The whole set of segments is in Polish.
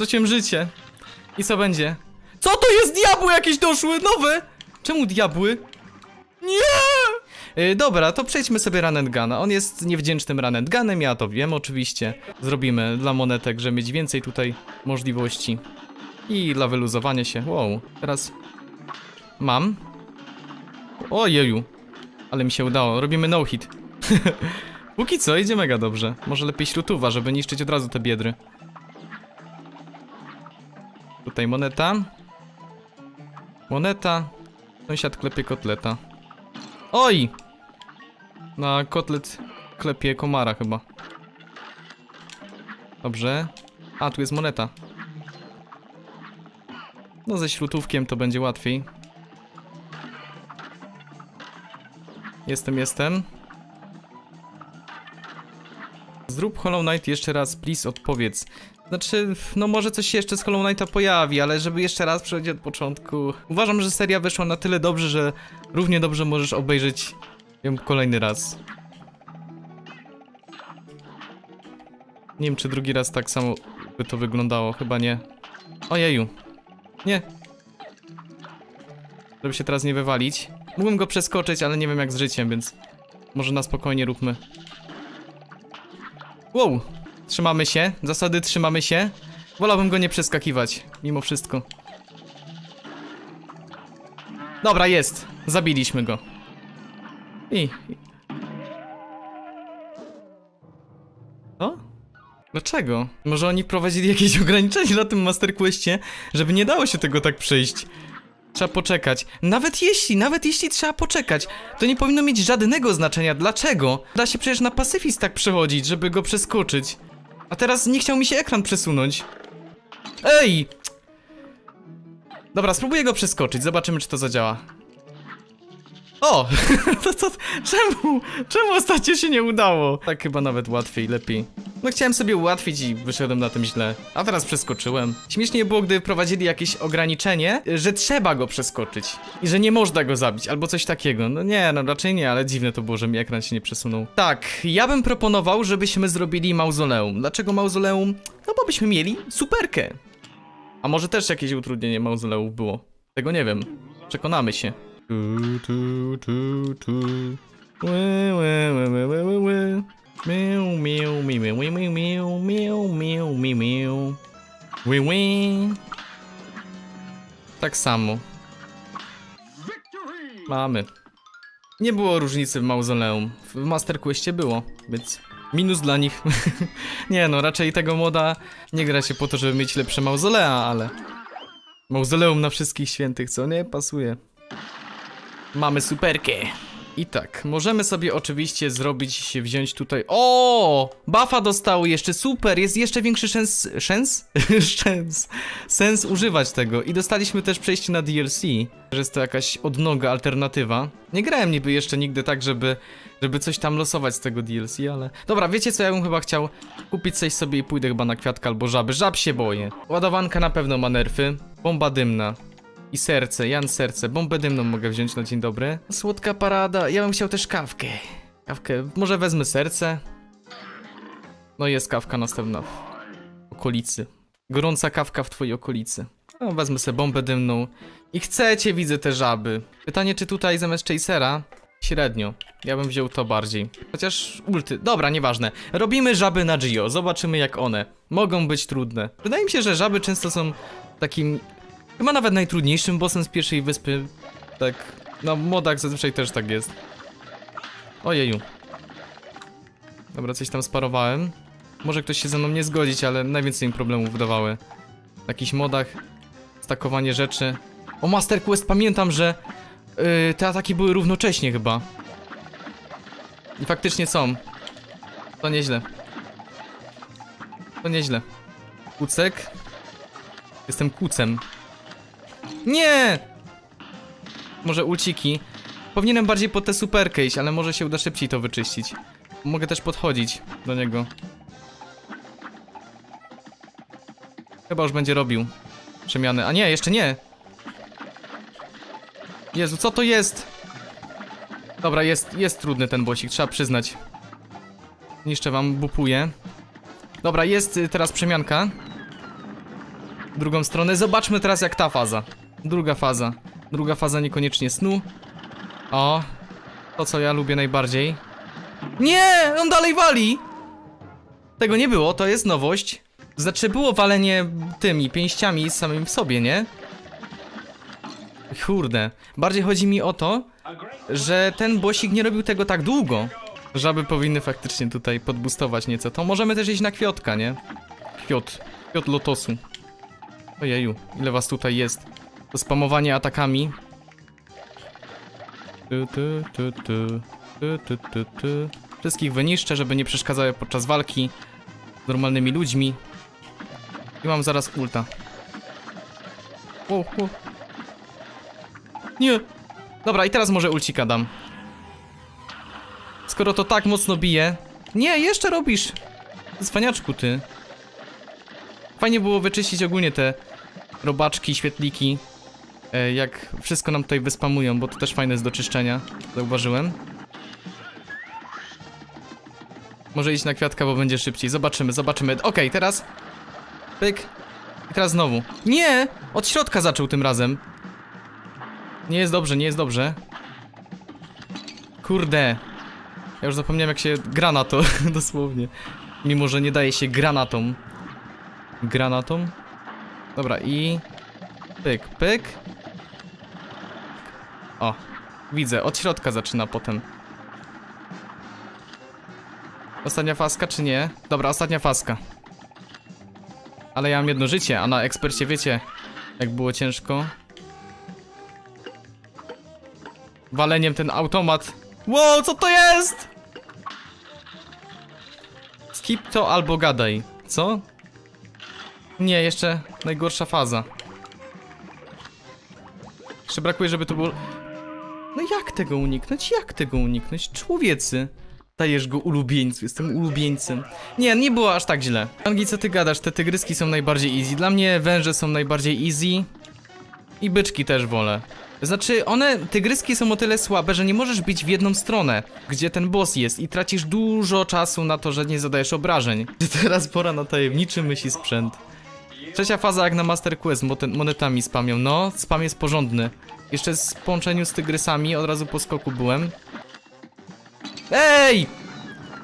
Straciłem życie. I co będzie? Co to jest? Diabły jakieś doszły, nowe! Czemu diabły? Nie! Yy, dobra, to przejdźmy sobie run and guna. On jest niewdzięcznym run and gunem, ja to wiem oczywiście. Zrobimy dla monetek, żeby mieć więcej tutaj możliwości. I dla wyluzowania się. Wow, teraz mam. Ojeju. Ale mi się udało. Robimy no hit. Póki co idzie mega dobrze. Może lepiej śrutuwa, żeby niszczyć od razu te biedry. Tutaj moneta. Moneta. Sąsiad klepie kotleta. Oj! Na kotlet klepie komara chyba. Dobrze. A, tu jest moneta. No ze śrutówkiem to będzie łatwiej. Jestem, jestem. Zrób Hollow Knight jeszcze raz, please odpowiedz. Znaczy, no może coś się jeszcze z Hollow Knighta pojawi, ale żeby jeszcze raz przejść od początku. Uważam, że seria wyszła na tyle dobrze, że równie dobrze możesz obejrzeć ją kolejny raz. Nie wiem, czy drugi raz tak samo by to wyglądało, chyba nie. Ojeju. Nie. Żeby się teraz nie wywalić. Mógłbym go przeskoczyć, ale nie wiem jak z życiem, więc może na spokojnie róbmy. Wow! Trzymamy się. Zasady trzymamy się. Wolałbym go nie przeskakiwać, mimo wszystko. Dobra, jest. Zabiliśmy go. I... O? Dlaczego? Może oni wprowadzili jakieś ograniczenie na tym Master Questie, żeby nie dało się tego tak przejść. Trzeba poczekać. Nawet jeśli, nawet jeśli trzeba poczekać, to nie powinno mieć żadnego znaczenia. Dlaczego? Da się przecież na pacyfizm tak przechodzić, żeby go przeskoczyć. A teraz nie chciał mi się ekran przesunąć. Ej! Dobra, spróbuję go przeskoczyć, zobaczymy czy to zadziała. O! to, to, czemu? Czemu ostatnio się nie udało? Tak chyba nawet łatwiej, lepiej. No chciałem sobie ułatwić i wyszedłem na tym źle. A teraz przeskoczyłem. Śmiesznie było, gdy wprowadzili jakieś ograniczenie, że trzeba go przeskoczyć. I że nie można go zabić, albo coś takiego. No nie, no raczej nie, ale dziwne to było, że mi ekran się nie przesunął. Tak, ja bym proponował, żebyśmy zrobili mauzoleum. Dlaczego mauzoleum? No bo byśmy mieli superkę. A może też jakieś utrudnienie mauzoleów było? Tego nie wiem. Przekonamy się. Tu, tu, tu, tu. Ły, ły, ły, ły, ły, ły, ły. Miau, miau, miau, miau, miau, miau, miau, miau, miau, miau. Ły, ły. Tak samo. Mamy. Nie było różnicy w mauzoleum. W Master Questie było, więc minus dla nich. nie no, raczej tego moda nie gra się po to, żeby mieć lepsze mauzolea, ale... Mauzoleum na wszystkich świętych, co nie? Pasuje. Mamy superkę. I tak, możemy sobie oczywiście zrobić, wziąć tutaj... O! Buffa dostały jeszcze, super, jest jeszcze większy szans... Szans? szans. Sens używać tego. I dostaliśmy też przejście na DLC, że jest to jakaś odnoga, alternatywa. Nie grałem niby jeszcze nigdy tak, żeby, żeby coś tam losować z tego DLC, ale... Dobra, wiecie co, ja bym chyba chciał kupić coś sobie i pójdę chyba na kwiatka albo żaby. Żab się boję. Ładowanka na pewno ma nerfy. Bomba dymna. I serce, Jan serce. Bombę dymną mogę wziąć na dzień dobry. Słodka parada. Ja bym chciał też kawkę. Kawkę. Może wezmę serce. No jest kawka następna w okolicy. Gorąca kawka w twojej okolicy. No, wezmę sobie bombę dymną. I chcecie, widzę te żaby. Pytanie, czy tutaj zamiast Chasera? Średnio. Ja bym wziął to bardziej. Chociaż ulty. Dobra, nieważne. Robimy żaby na Gio. Zobaczymy jak one. Mogą być trudne. Wydaje mi się, że żaby często są takim Chyba nawet najtrudniejszym bossem z pierwszej wyspy. Tak. Na modach zazwyczaj też tak jest. Ojeju. Dobra, coś tam sparowałem. Może ktoś się ze mną nie zgodzić, ale najwięcej im problemów wydawały. W jakichś modach. Stakowanie rzeczy. O Master Quest pamiętam, że yy, te ataki były równocześnie chyba. I faktycznie są. To nieźle. To nieźle. Kucek. Jestem kucem. Nie! Może ulciki. Powinienem bardziej pod tę superkę iść, ale może się uda szybciej to wyczyścić. Mogę też podchodzić do niego. Chyba już będzie robił przemiany. A nie, jeszcze nie. Jezu, co to jest? Dobra, jest, jest trudny ten bosik, trzeba przyznać. Niszczę wam, bupuję. Dobra, jest y, teraz przemianka. drugą stronę. Zobaczmy teraz jak ta faza. Druga faza. Druga faza niekoniecznie snu. O, to co ja lubię najbardziej. Nie, on dalej wali! Tego nie było, to jest nowość. Znaczy było walenie tymi pięściami samym w sobie, nie? Kurde. Bardziej chodzi mi o to, że ten bosik nie robił tego tak długo. Żaby powinny faktycznie tutaj podbustować nieco. To możemy też iść na kwiotka, nie? Kwiot. Kwiot lotosu. Ojeju, ile was tutaj jest? To spamowanie atakami. Tu, tu, tu, tu. Tu, tu, tu, tu. Wszystkich wyniszczę, żeby nie przeszkadzały podczas walki z normalnymi ludźmi. I mam zaraz ulta. O, o. Nie. Dobra, i teraz może ulcika dam. Skoro to tak mocno bije. Nie, jeszcze robisz. Cwaniaczku ty. Fajnie było wyczyścić ogólnie te robaczki, świetliki. E, jak wszystko nam tutaj wyspamują, bo to też fajne jest do czyszczenia. Zauważyłem. Może iść na kwiatka, bo będzie szybciej. Zobaczymy, zobaczymy. Okej, teraz. Pyk. I teraz znowu. Nie! Od środka zaczął tym razem. Nie jest dobrze, nie jest dobrze. Kurde. Ja już zapomniałem jak się gra na to, dosłownie. Mimo, że nie daje się granatom. Granatom? Dobra, i... Pyk, pyk. O, widzę, od środka zaczyna potem. Ostatnia faska, czy nie? Dobra, ostatnia faska. Ale ja mam jedno życie, a na ekspercie wiecie, jak było ciężko. Waleniem ten automat. Wow, co to jest? Skip to albo gadaj. Co? Nie, jeszcze najgorsza faza. Jeszcze brakuje, żeby to było... No jak tego uniknąć? Jak tego uniknąć? Człowiecy. Dajesz go ulubieńcu, jestem ulubieńcem. Nie, nie było aż tak źle. Angi, co ty gadasz? Te tygryski są najbardziej easy. Dla mnie węże są najbardziej easy. I byczki też wolę. Znaczy, one, tygryski są o tyle słabe, że nie możesz bić w jedną stronę, gdzie ten boss jest i tracisz dużo czasu na to, że nie zadajesz obrażeń. Teraz pora na tajemniczy myśli sprzęt. Trzecia faza jak na Master Quest, monetami spamią. No, spam jest porządny. Jeszcze z połączeniu z tygrysami, od razu po skoku byłem. Ej!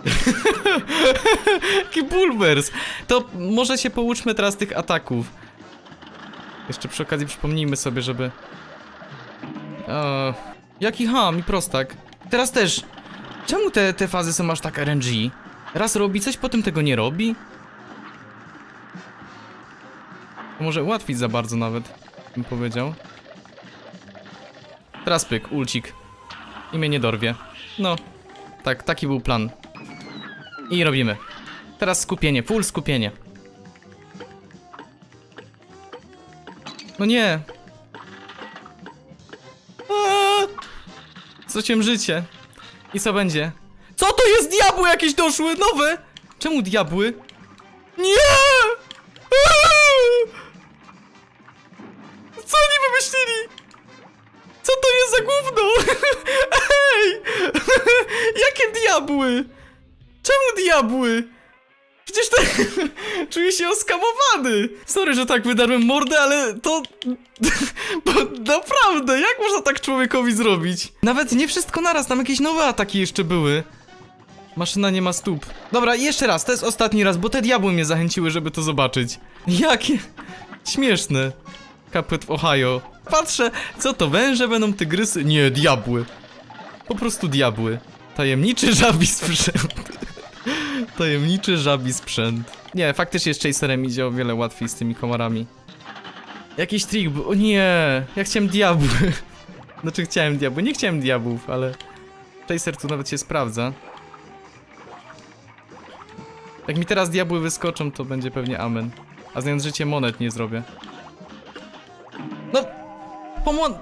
Jaki bulwers! To może się pouczmy teraz tych ataków. Jeszcze przy okazji przypomnijmy sobie, żeby... O, jaki ham i prostak. Teraz też. Czemu te, te fazy są aż tak RNG? Raz robi coś, potem tego nie robi? Może ułatwić za bardzo nawet, bym powiedział. Teraz pyk, ulcik. I mnie nie dorwie. No, tak, taki był plan. I robimy. Teraz skupienie, full skupienie. No nie. Aaa! Straciłem życie. I co będzie? Co to jest? Diabły jakieś doszły, nowe! Czemu diabły? Się oskamowany! Sorry, że tak wydarłem mordę, ale to... Naprawdę, jak można tak człowiekowi zrobić? Nawet nie wszystko naraz, tam jakieś nowe ataki jeszcze były. Maszyna nie ma stóp. Dobra, jeszcze raz, to jest ostatni raz, bo te diabły mnie zachęciły, żeby to zobaczyć. Jakie... Śmieszne. Kapet w Ohio. Patrzę, co to, węże będą tygrysy? Nie, diabły. Po prostu diabły. Tajemniczy żabi sprzęt. Tajemniczy żabi sprzęt. Nie, faktycznie z Chaserem idzie o wiele łatwiej z tymi komarami. Jakiś trik. O nie, ja chciałem diabły. Znaczy chciałem diabły, nie chciałem diabłów, ale... Chaser tu nawet się sprawdza. Jak mi teraz diabły wyskoczą, to będzie pewnie amen. A znając życie monet nie zrobię. No! Pomon...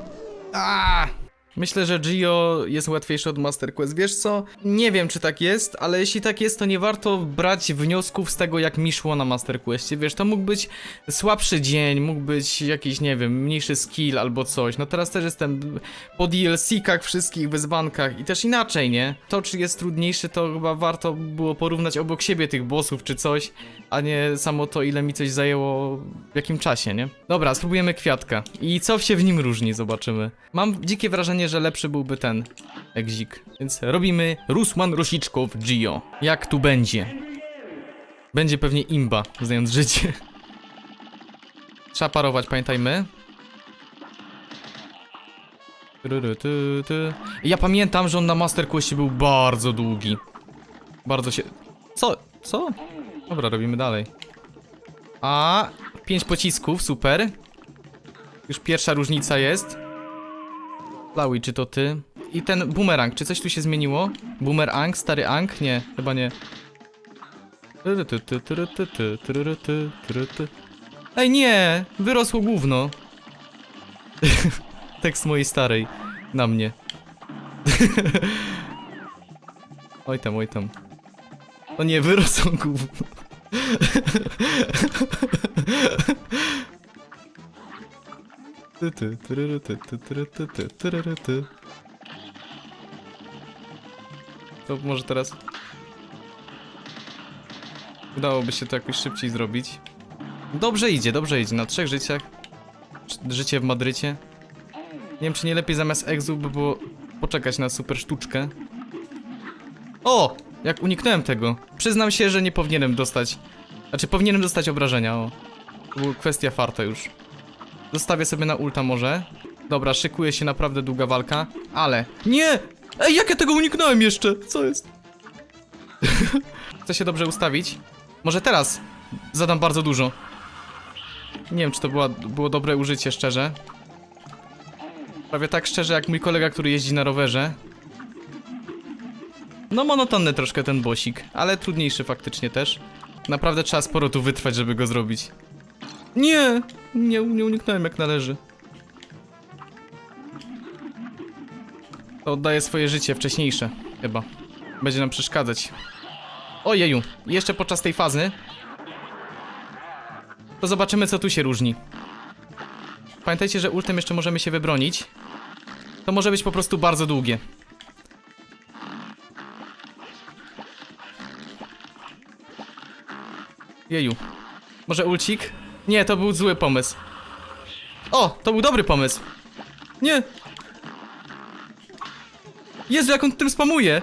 Aaaa! Myślę, że Gio jest łatwiejszy od Master Quest. Wiesz co? Nie wiem, czy tak jest, ale jeśli tak jest, to nie warto brać wniosków z tego, jak mi szło na Master Questie. Wiesz, to mógł być słabszy dzień, mógł być jakiś, nie wiem, mniejszy skill albo coś. No teraz też jestem po DLC-kach, wszystkich wyzwankach i też inaczej, nie? To, czy jest trudniejszy, to chyba warto było porównać obok siebie tych bossów czy coś, a nie samo to, ile mi coś zajęło w jakim czasie, nie? Dobra, spróbujemy kwiatka. I co się w nim różni, zobaczymy. Mam dzikie wrażenie, że lepszy byłby ten egzik. Więc robimy Rusman Rosiczkow Gio. Jak tu będzie? Będzie pewnie imba, znając życie. Trzeba parować, pamiętajmy. Ja pamiętam, że on na Master Questie był bardzo długi. Bardzo się... Co? Co? Dobra, robimy dalej. A, pięć pocisków, super. Już pierwsza różnica jest. Laui, czy to ty? I ten bumerang, czy coś tu się zmieniło? Boomerang, stary ang? Nie, chyba nie. Ej, nie! Wyrosło gówno. Tekst mojej starej. Na mnie. oj tam, oj tam. O nie, wyrosło gówno. To może teraz... Udałoby się to jakoś szybciej zrobić. Dobrze idzie, dobrze idzie. Na trzech życiach. Życie w Madrycie. Nie wiem, czy nie lepiej zamiast exu by było poczekać na super sztuczkę. O! Jak uniknąłem tego. Przyznam się, że nie powinienem dostać... Znaczy, powinienem dostać obrażenia, o. Była kwestia farta już. Zostawię sobie na ulta może. Dobra, szykuje się naprawdę długa walka, ale... Nie! Ej, jak ja tego uniknąłem jeszcze? Co jest? Chcę się dobrze ustawić. Może teraz zadam bardzo dużo. Nie wiem, czy to była, było dobre użycie, szczerze. Prawie tak szczerze, jak mój kolega, który jeździ na rowerze. No monotonny troszkę ten bosik, ale trudniejszy faktycznie też. Naprawdę trzeba sporo tu wytrwać, żeby go zrobić. Nie! Nie, nie uniknąłem jak należy. To oddaje swoje życie wcześniejsze, chyba. Będzie nam przeszkadzać. Ojeju, jeszcze podczas tej fazy. To zobaczymy, co tu się różni. Pamiętajcie, że ultem jeszcze możemy się wybronić. To może być po prostu bardzo długie. Jeju. Może ulcik? Nie, to był zły pomysł. O, to był dobry pomysł. Nie. Jezu, jak on tym spamuje.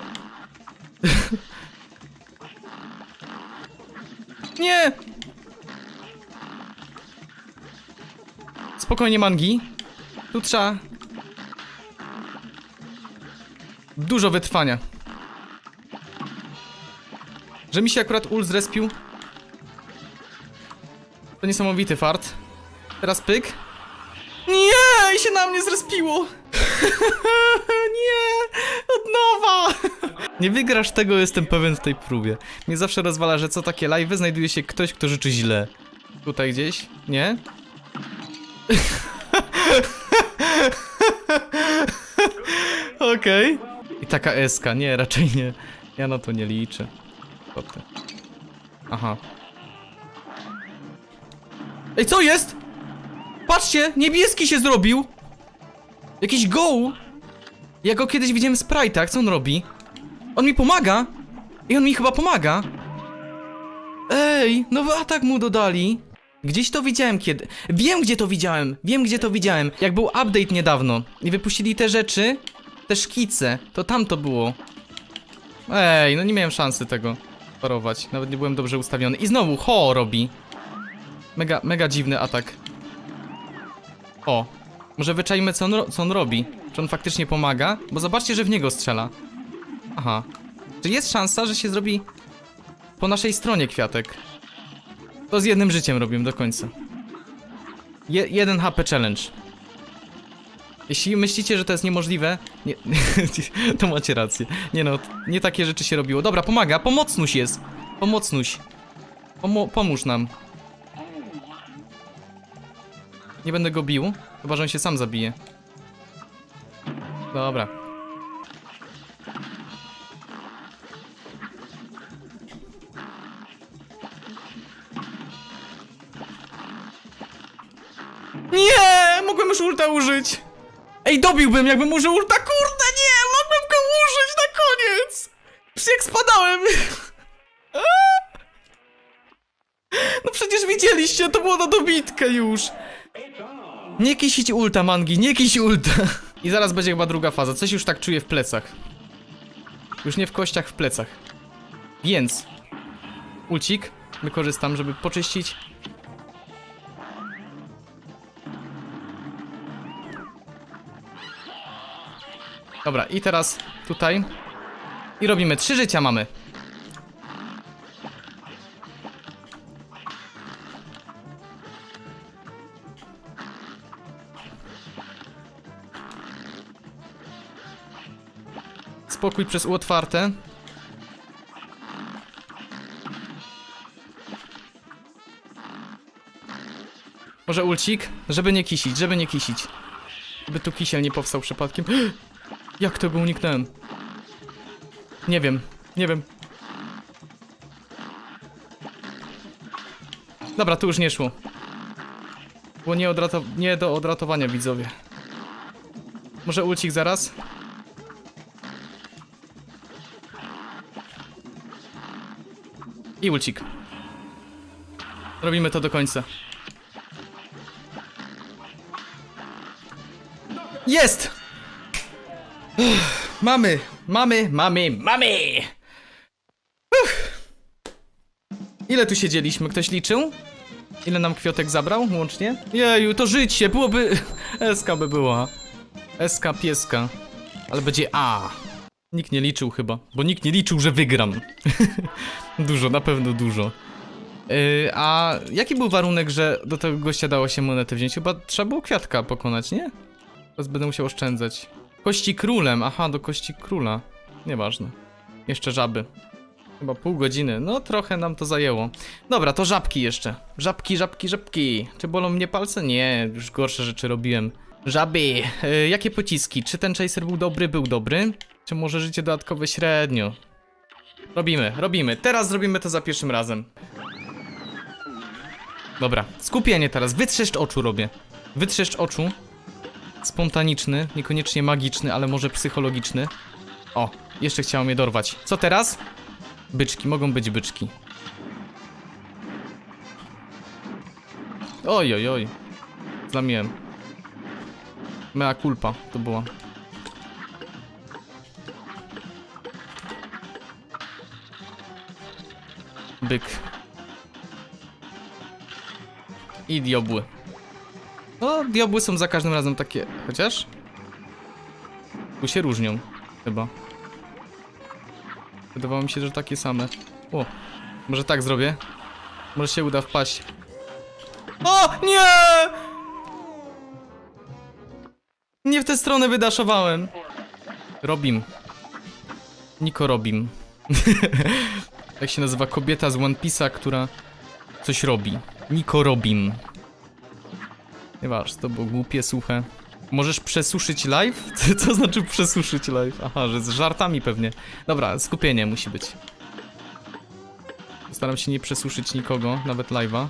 Nie. Spokojnie, mangi. Tu trzeba... Dużo wytrwania. Że mi się akurat ul zrespił. To niesamowity fart. Teraz pyk. Nie! Się na mnie zrespiło! nie! Od nowa! Nie wygrasz tego, jestem pewien w tej próbie. Mnie zawsze rozwala, że co takie live znajduje się ktoś, kto życzy źle. Tutaj gdzieś? Nie? Okej. I taka eska, nie, raczej nie. Ja na to nie liczę. Aha. Ej, co jest? Patrzcie, niebieski się zrobił! Jakiś go! Ja go kiedyś widziałem w Sprite'ach, co on robi? On mi pomaga! I on mi chyba pomaga! Ej, nowy atak mu dodali! Gdzieś to widziałem kiedy... Wiem gdzie to widziałem! Wiem gdzie to widziałem! Jak był update niedawno i wypuścili te rzeczy, te szkice, to tam to było. Ej, no nie miałem szansy tego parować. Nawet nie byłem dobrze ustawiony. I znowu, ho robi. Mega, mega dziwny atak. O, może wyczajmy co on, co on robi. Czy on faktycznie pomaga? Bo zobaczcie, że w niego strzela. Aha. Czy jest szansa, że się zrobi po naszej stronie kwiatek? To z jednym życiem robimy do końca. Je, jeden HP challenge. Jeśli myślicie, że to jest niemożliwe, nie, to macie rację. Nie no, nie takie rzeczy się robiło. Dobra, pomaga, pomocnuś jest. Pomocnuś. Pomo pomóż nam. Nie będę go bił, chyba że on się sam zabije. Dobra. Nie! Mogłem już ulta użyć! Ej, dobiłbym, jakbym użył ulta, kurde, nie! Mogłem go użyć na koniec! Przecież spadałem! No przecież widzieliście, to było na dobitkę już! Nie kisić ulta, mangi, nie kisić ulta! I zaraz będzie chyba druga faza, coś już tak czuję w plecach. Już nie w kościach, w plecach. Więc... Ulcik wykorzystam, żeby poczyścić. Dobra, i teraz tutaj. I robimy trzy życia mamy. Spokój przez U otwarte. Może ulcik? Żeby nie kisić, żeby nie kisić. By tu kisiel nie powstał przypadkiem. Jak tego uniknąłem? Nie wiem, nie wiem. Dobra, tu już nie szło. Było nie, nie do odratowania, widzowie. Może ulcik zaraz? I ulcik. Robimy to do końca. Jest! Uff, mamy, mamy, mamy, mamy! Uff. Ile tu siedzieliśmy? Ktoś liczył? Ile nam kwiotek zabrał łącznie? Jeju, to życie, byłoby... SK by była. SK pieska. Ale będzie A. Nikt nie liczył chyba, bo nikt nie liczył, że wygram. dużo, na pewno dużo. Yy, a jaki był warunek, że do tego gościa dało się monetę wziąć? Chyba trzeba było kwiatka pokonać, nie? Teraz będę musiał oszczędzać. Kości królem, aha, do kości króla. Nieważne. Jeszcze żaby. Chyba pół godziny, no trochę nam to zajęło. Dobra, to żabki jeszcze. Żabki, żabki, żabki. Czy bolą mnie palce? Nie, już gorsze rzeczy robiłem. Żaby, yy, jakie pociski? Czy ten chaser był dobry? Był dobry. Czy może życie dodatkowe średnio? Robimy, robimy. Teraz zrobimy to za pierwszym razem. Dobra, skupienie teraz. Wytrzeszcz oczu robię. Wytrzeszcz oczu. Spontaniczny, niekoniecznie magiczny, ale może psychologiczny. O, jeszcze chciało mnie dorwać. Co teraz? Byczki, mogą być byczki. Oj, oj, oj. Zlamiłem. Mea culpa to była. Byk. I diobły. No, diabły są za każdym razem takie, chociaż... Tu się różnią, chyba. Wydawało mi się, że takie same. O, może tak zrobię? Może się uda wpaść. O, nie! Nie w tę stronę wydaszowałem. Robim. Niko Robim. Jak się nazywa kobieta z One Piece'a, która coś robi. Niko Robim. Nieważne, to było głupie, suche. Możesz przesuszyć live? Co znaczy przesuszyć live? Aha, że z żartami pewnie. Dobra, skupienie musi być. Staram się nie przesuszyć nikogo, nawet live'a.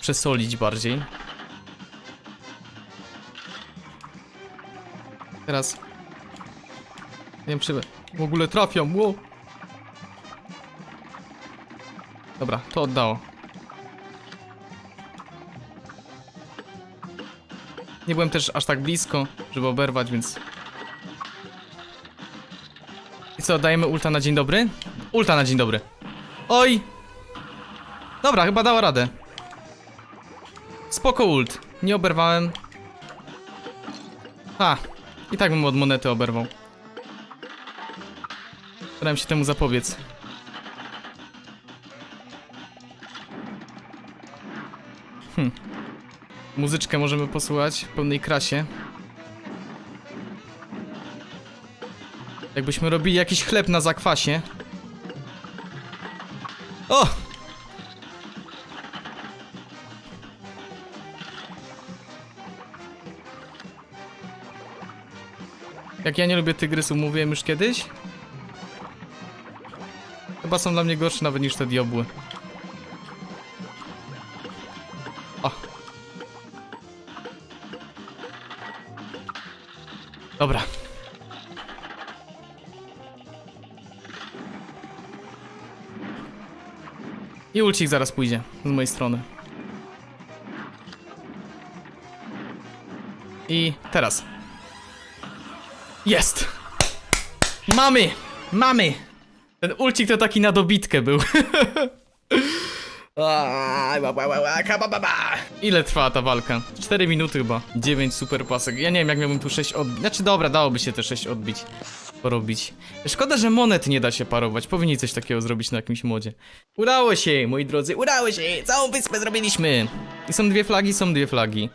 Przesolić bardziej. Teraz. Nie wiem, czy w ogóle trafią. Wow. Dobra, to oddało. Nie byłem też aż tak blisko, żeby oberwać, więc... I co, dajemy ulta na dzień dobry? Ulta na dzień dobry. Oj! Dobra, chyba dała radę. Spoko ult. Nie oberwałem. A, i tak bym od monety oberwał. Starałem się temu zapobiec. Hm. Muzyczkę możemy posłuchać w pełnej krasie. Jakbyśmy robili jakiś chleb na zakwasie. O! Jak ja nie lubię tygrysów, mówiłem już kiedyś. Chyba są dla mnie gorsze nawet niż te diabły. Dobra. I ulcik zaraz pójdzie z mojej strony. I teraz. Jest! Mamy! Mamy! Ten ulcik to taki na dobitkę był. Ile trwała ta walka? 4 minuty chyba. 9 super pasek. Ja nie wiem jak miałbym tu 6 odbić. Znaczy dobra, dałoby się te 6 odbić. Porobić. Szkoda, że monet nie da się parować. Powinni coś takiego zrobić na jakimś modzie. Udało się, moi drodzy, udało się! Całą wyspę zrobiliśmy! I są dwie flagi, są dwie flagi.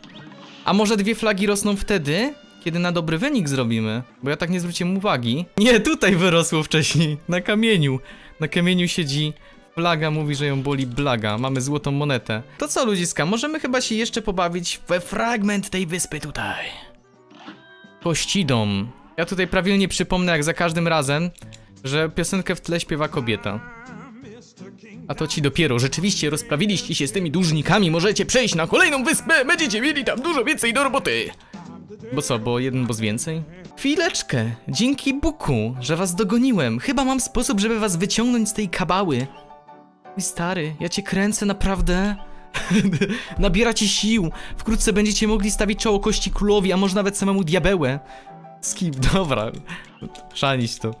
A może dwie flagi rosną wtedy, kiedy na dobry wynik zrobimy? Bo ja tak nie zwróciłem uwagi. Nie, tutaj wyrosło wcześniej, na kamieniu. Na kamieniu siedzi flaga, mówi, że ją boli blaga. Mamy złotą monetę. To co, ludziska, możemy chyba się jeszcze pobawić we fragment tej wyspy tutaj. Kościdom. Ja tutaj prawilnie przypomnę, jak za każdym razem, że piosenkę w tle śpiewa kobieta. A to ci dopiero, rzeczywiście rozprawiliście się z tymi dłużnikami, możecie przejść na kolejną wyspę, będziecie mieli tam dużo więcej do roboty. Bo co, bo jeden boss więcej? Chwileczkę, dzięki Buku, że was dogoniłem. Chyba mam sposób, żeby was wyciągnąć z tej kabały. Mój stary, ja cię kręcę naprawdę. Nabieracie sił. Wkrótce będziecie mogli stawić czoło kości królowi, a może nawet samemu diabełę. Skip, dobra. Szanić to.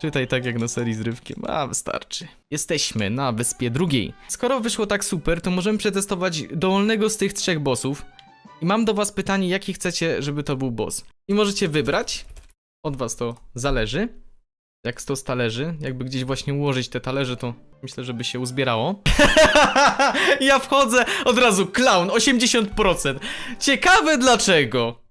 Czytaj tak jak na serii z rywkiem, a wystarczy. Jesteśmy na wyspie drugiej. Skoro wyszło tak super, to możemy przetestować dowolnego z tych trzech bossów. I mam do was pytanie, jaki chcecie, żeby to był boss. I możecie wybrać. Od was to zależy. Jak to z talerzy, jakby gdzieś właśnie ułożyć te talerze, to myślę, żeby się uzbierało. ja wchodzę od razu, clown, 80%. Ciekawe dlaczego.